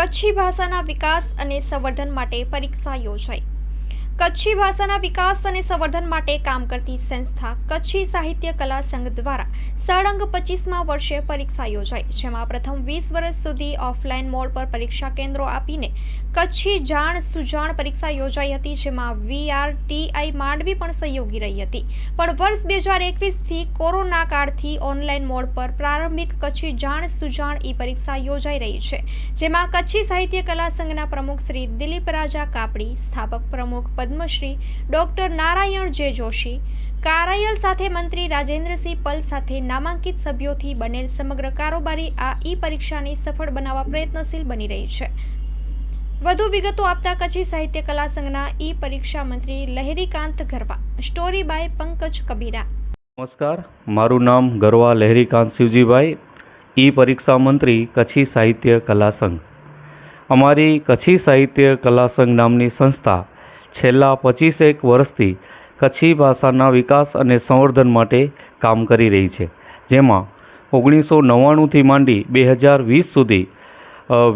કચ્છી ભાષાના વિકાસ અને સંવર્ધન માટે પરીક્ષા યોજાઈ. કચ્છી ભાષાના વિકાસ અને સંવર્ધન માટે કામ કરતી સંસ્થા કચ્છી સાહિત્ય કલા સંઘ દ્વારા સળંગ પચીસમા વર્ષે પરીક્ષા યોજાઈ, જેમાં પ્રથમ વીસ વર્ષ સુધી ઓફલાઈન મોડ પર પરીક્ષા કેન્દ્રો આપીને કચ્છી જાણ સુજાણ પરીક્ષા યોજાઈ હતી, જેમાં વીઆરટીઆઈ માંડવી પણ સહયોગી રહી હતી. પણ વર્ષ બે હજાર એકવીસથી કોરોના કાળથી ઓનલાઈન મોડ પર પ્રારંભિક કચ્છી જાણ સુજાણ ઈ પરીક્ષા યોજાઈ રહી છે, જેમાં કચ્છી સાહિત્ય કલા સંઘના પ્રમુખ શ્રી દિલીપ રાજા કાપડી, સ્થાપક પ્રમુખ પદ્મશ્રી, ડોક્ટર નારાયણ જે જોશી, કારાયલ સાથે મંત્રી રાજેન્દ્રસિંહ પલ સાથે નામાંકિત સભ્યોથી બનેલ સમગ્ર કારોબારી આ ઈ પરીક્ષાને સફળ બનાવવા પ્રયત્નશીલ બની રહી છે. વધુ વિગતો આપતા કચ્છી સાહિત્ય કલા સંઘના ઈ પરીક્ષા મંત્રી લહેરીકાંત ગરવા. Story by Pankaj Kabira. નમસ્કાર, મારું નામ ગરવા લહેરીકાંત શિવજીભાઈ, ઈ પરીક્ષા મંત્રી કચ્છી સાહિત્ય કલા સંઘ. અમારી કચ્છી સાહિત્ય કલા સંઘ નામની સંસ્થા છેલ્લા પચીસેક વર્ષથી કચ્છી ભાષાના વિકાસ અને સંવર્ધન માટે કામ કરી રહી છે. જેમાં ઓગણીસો નવ્વાણુંથી માંડી બે હજાર વીસ સુધી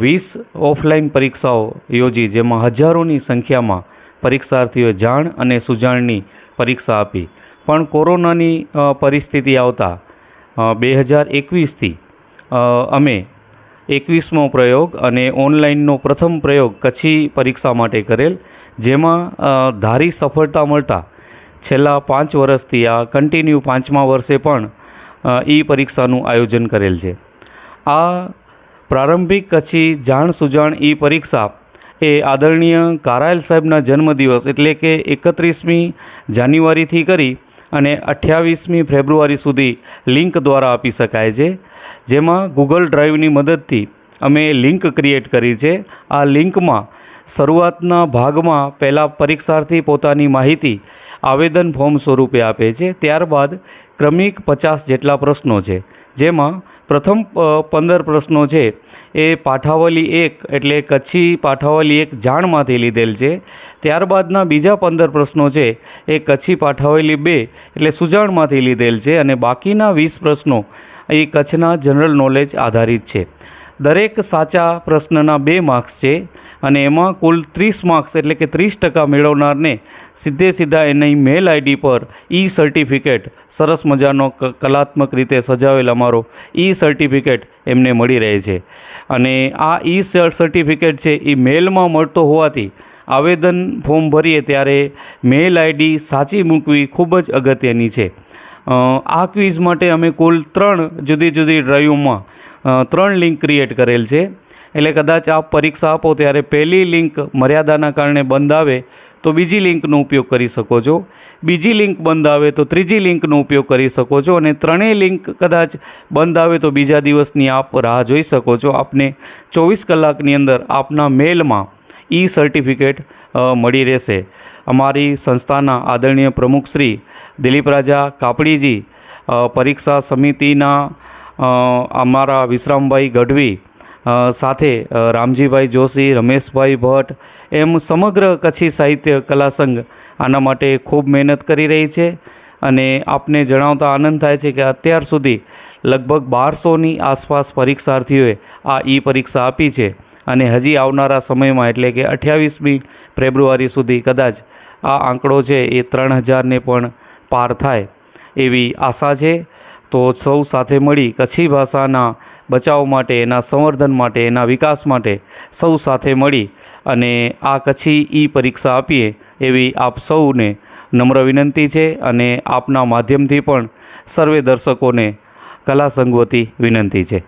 વીસ ઓફલાઈન પરીક્ષાઓ યોજી, જેમાં હજારોની સંખ્યામાં પરીક્ષાર્થીઓએ જાણ અને સુજાણની પરીક્ષા આપી. પણ કોરોનાની પરિસ્થિતિ આવતા બે હજાર એકવીસથી અમે એકવીસમો પ્રયોગ અને ઓનલાઈનનો પ્રથમ પ્રયોગ કચ્છી પરીક્ષા માટે કરેલ, જેમાં ધારી સફળતા મળતા છેલ્લા પાંચ વર્ષથી આ કન્ટિન્યુ પાંચમા વર્ષે પણ ઈ પરીક્ષાનું આયોજન કરેલ છે. આ પ્રારંભિક કચ્છી જાણ સુજાણ ઈ પરીક્ષા એ આદરણીય કારાયલ સાહેબના જન્મદિવસ એટલે કે એકત્રીસમી જાન્યુઆરીથી કરી અને અઠ્યાવીસમી ફેબ્રુઆરી સુધી લિંક દ્વારા આપી શકાય છે, જેમાં ગૂગલ ડ્રાઈવની મદદથી અમે લિંક ક્રિએટ કરી છે. આ લિંકમાં શરૂઆતના ભાગમાં પહેલાં પરીક્ષાર્થી પોતાની માહિતી આવેદન ફોર્મ સ્વરૂપે આપે છે. ત્યારબાદ ક્રમિક પચાસ જેટલા પ્રશ્નો છે. જેમાં પ્રથમ પંદર પ્રશ્નો છે એ પાઠાવલી એક એટલે કચ્છી પાઠાવલી એક જાણમાંથી લીધેલ છે. ત્યારબાદના બીજા પંદર પ્રશ્નો છે એ કચ્છી પાઠાવલી બે એટલે સુજાણમાંથી લીધેલ છે અને બાકીના વીસ પ્રશ્નો એ કચ્છના જનરલ નોલેજ આધારિત છે. દરેક સાચા પ્રશ્નના બે માર્ક્સ છે અને એમાં કુલ ત્રીસ માર્ક્સ એટલે કે ત્રીસ ટકા મેળવનારને સીધે સીધા એની મેલ આઈડી પર ઈ સર્ટિફિકેટ સરસ મજાનો કલાત્મક રીતે સજાવેલ અમારો ઈ સર્ટિફિકેટ એમને મળી રહે છે. અને આ ઈ સર્ટિફિકેટ છે એ મેલમાં મળતો હોવાથી આવેદન ફોર્મ ભરીએ ત્યારે મેલ આઈડી સાચી મૂકવી ખૂબ જ અગત્યની છે. આ ક્વિઝ માટે અમે કુલ ત્રણ જુદી જુદી ડ્રાઈવમાં ત્રણ લિંક ક્રિએટ કરેલ છે. એટલે કદાચ આપ પરીક્ષા આપો ત્યારે પહેલી લિંક મર્યાદાના કારણે બંધ આવે તો બીજી લિંકનો ઉપયોગ કરી શકો છો. બીજી લિંક બંધ આવે તો ત્રીજી લિંકનો ઉપયોગ કરી શકો છો અને ત્રણેય લિંક કદાચ બંધ આવે તો બીજા દિવસની આપ રાહ જોઈ શકો છો. આપને ચોવીસ કલાકની અંદર આપના મેલમાં ઈ સર્ટિફિકેટ મળી રહેશે. અમારી સંસ્થાના આદરણીય પ્રમુખ શ્રી દિલીપ રાજા કાપડીજી પરીક્ષા સમિતિના અમારા વિશ્રામભાઈ ગઢવી સાથે રામજીભાઈ જોશી, રમેશભાઈ ભટ્ટ, એમ સમગ્ર કચ્છી સાહિત્ય કલા સંઘ આના માટે ખૂબ મહેનત કરી રહી છે અને આપને જણાવતા આનંદ થાય છે કે અત્યાર સુધી લગભગ બારસોની આસપાસ પરીક્ષાર્થીઓએ આ ઈ પરીક્ષા આપી છે અને હજી આવનારા સમયમાં એટલે કે અઠ્યાવીસમી ફેબ્રુઆરી સુધી કદાચ આ આંકડો છે એ ત્રણ હજારને પણ પાર થાય એવી આશા છે. તો સૌ સાથે મળી કચ્છી ભાષાના બચાવ માટે, એના સંવર્ધન માટે, એના વિકાસ માટે સૌ સાથે મળી અને આ કચ્છી ઈ પરીક્ષા આપીએ એવી આપ સૌને નમ્ર વિનંતી છે અને આપના માધ્યમથી પણ સર્વે દર્શકોને કલા સંઘ વિનંતી છે.